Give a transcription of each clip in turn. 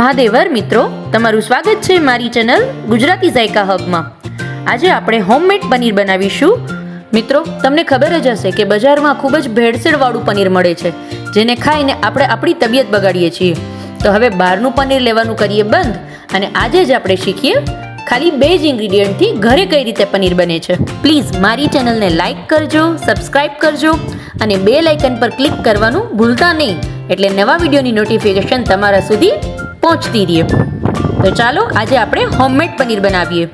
મહાદેવર મિત્રો, તમારું સ્વાગત છે મારી ચેનલ ગુજરાતી ઝાયકા હબમાં. આજે આપણે હોમમેડ પનીર બનાવીશું. મિત્રો, તમને ખબર જ હશે કે બજારમાં ખૂબ જ ભેળસેળવાળું પનીર મળે છે, જેને ખાઈને આપણે આપણી તબિયત બગાડીએ છીએ. તો હવે બહારનું પનીર લેવાનું કરીએ બંધ અને આજે જ આપણે શીખીએ ખાલી બે જ ઇન્ગ્રીડિયન્ટથી ઘરે કઈ રીતે પનીર બને છે. પ્લીઝ મારી ચેનલને લાઇક કરજો, સબસ્ક્રાઇબ કરજો અને બે લાઇકન પર ક્લિક કરવાનું ભૂલતા નહીં. એટલે નવા વિડીયોની નોટિફિકેશન તમારા સુધી પહોંચતી રહીએ. તો ચાલો આજે આપણે હોમમેડ પનીર બનાવીએ.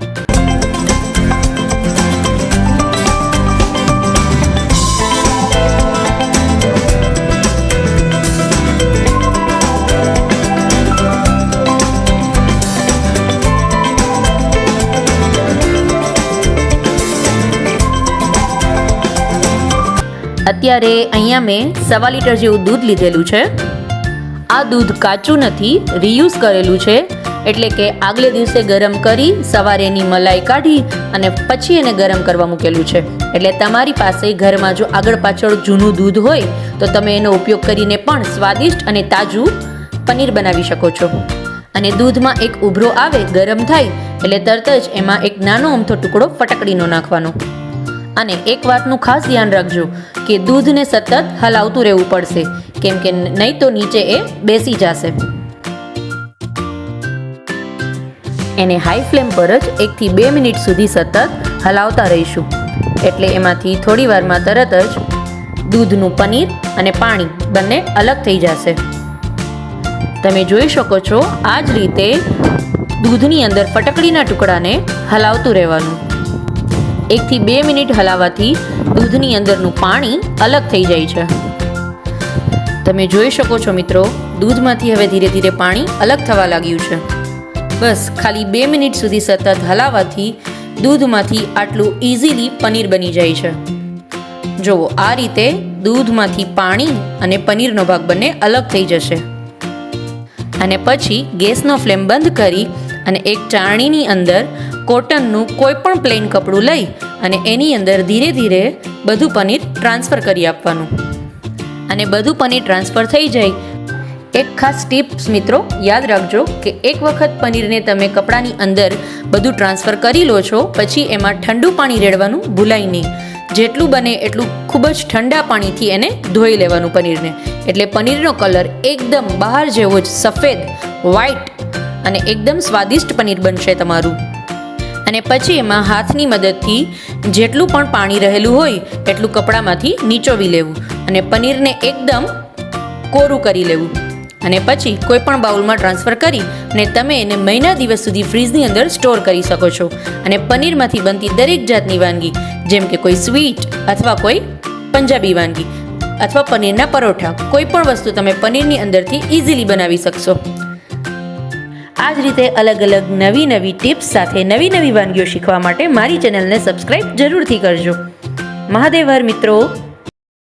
અત્યારે અહીંયા મેં સવા લીટર જેવું દૂધ લીધેલું છે. આ દૂધ કાચું નથી રીયુઝ કરેલું છે. એટલે કે આગલે દિવસે ગરમ કરી, સવારે એની મલાઈ કાઢી અને પછી એને ગરમ કરવા મૂકેલું છે. એટલે તમારી પાસે ઘરમાં જો આગળ પાછળ જૂનું દૂધ હોય, તો તમે એનો ઉપયોગ કરીને પણ સ્વાદિષ્ટ અને તાજું પનીર બનાવી શકો છો. અને દૂધમાં એક ઉભરો આવે, ગરમ થાય, એટલે તરત જ એમાં એક નાનો અમથો ટુકડો ફટકડીનો નાખવાનો. અને એક વાતનું ખાસ ધ્યાન રાખજો, કે દૂધને સતત હલાવતું રહેવું પડશે. કેમ કે નહીં તો નીચે એ બેસી જશે. એને હાઈ ફ્લેમ પર જ એકથી બે મિનિટ સુધી સતત હલાવતા રહીશું. એટલે એમાંથી થોડી વારમાં તરત જ દૂધનું પનીર અને પાણી બંને અલગ થઈ જશે. તમે જોઈ શકો છો આ જ રીતે દૂધની અંદર ફટકડીના ટુકડાને હલાવતું રહેવાનું. એકથી બે મિનિટ હલાવવાથી દૂધની અંદરનું પાણી અલગ થઈ જાય છે. તમે જોઈ શકો છો મિત્રો, દૂધમાંથી હવે ધીરે ધીરે પાણી અલગ થવા લાગ્યું છે. બસ, ખાલી બે મિનિટ સુધી સતત હલાવવાથી દૂધમાંથી આટલું ઇઝીલી પનીર બની જાય છે. જુઓ આ રીતે દૂધમાંથી પાણી અને પનીરનો ભાગ બંને અલગ થઈ જશે. અને પછી ગેસનો ફ્લેમ બંધ કરી અને એક ચાળણીની અંદર કોટનનું કોઈ પણ પ્લેન કપડું લઈ અને એની અંદર ધીરે ધીરે બધું પનીર ટ્રાન્સફર કરી આપવાનું. અને બધું પનીર ટ્રાન્સફર થઈ જાય. એક ખાસ ટિપ્સ મિત્રો, યાદ રાખજો કે એક વખત પનીરને તમે કપડાની અંદર બધું ટ્રાન્સફર કરી લો છો, પછી એમાં ઠંડુ પાણી રેડવાનું ભૂલાય નહીં. જેટલું બને એટલું ખૂબ જ ઠંડા પાણીથી એને ધોઈ લેવાનું પનીરને. એટલે પનીરનો કલર એકદમ બહાર જેવો જ સફેદ વ્હાઈટ અને એકદમ સ્વાદિષ્ટ પનીર બનશે તમારું. અને પછી એમાં હાથની મદદથી જેટલું પણ પાણી રહેલું હોય, એટલું કપડામાંથી નીચોવી લેવું. અને પનીરને એકદમ કોરું કરી લેવું. અને પછી કોઈ પણ બાઉલમાં ટ્રાન્સફર કરી અને તમે એને મહિના દિવસ સુધી ફ્રીજની અંદર સ્ટોર કરી શકો છો. અને પનીરમાંથી બનતી દરેક જાતની વાનગી, જેમ કે કોઈ સ્વીટ અથવા કોઈ પંજાબી વાનગી અથવા પનીરના પરોઠા કોઈ પણ વસ્તુ તમે પનીરની અંદરથી ઇઝીલી બનાવી શકશો. આ જ રીતે અલગ અલગ નવી નવી ટિપ્સ સાથે નવી નવી વાનગીઓ શીખવા માટે મારી ચેનલને સબસ્ક્રાઈબ જરૂરથી કરજો. મહાદેવર મિત્રો.